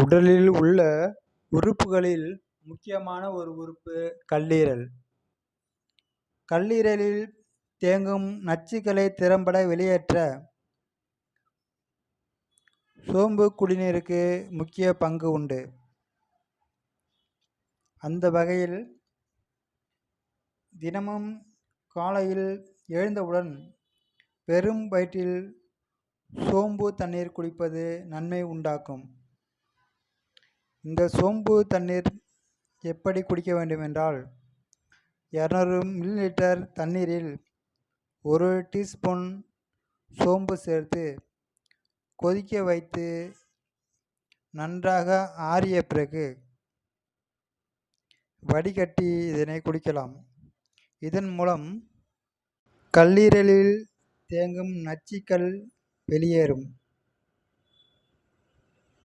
உடலில் உள்ள உறுப்புகளில் முக்கியமான ஒரு உறுப்பு கல்லீரல். கல்லீரலில் தேங்கும் நச்சுக்களை திறம்பட வெளியேற்ற சோம்பு குடிநீருக்கு முக்கிய பங்கு உண்டு. அந்த வகையில் தினமும் காலையில் எழுந்தவுடன் பெரும் வயிற்றில் சோம்பு தண்ணீர் குடிப்பது நன்மை உண்டாக்கும். இந்த சோம்பு தண்ணீர் எப்படி குடிக்க வேண்டுமென்றால் இரநூறு மில்லிலிட்டர் தண்ணீரில் ஒரு டீஸ்பூன் சோம்பு சேர்த்து கொதிக்க வைத்து நன்றாக ஆறிய பிறகு வடிகட்டி இதனை குடிக்கலாம். இதன் மூலம் கல்லீரலில் தேங்கும் நச்சுக்கள் வெளியேறும்.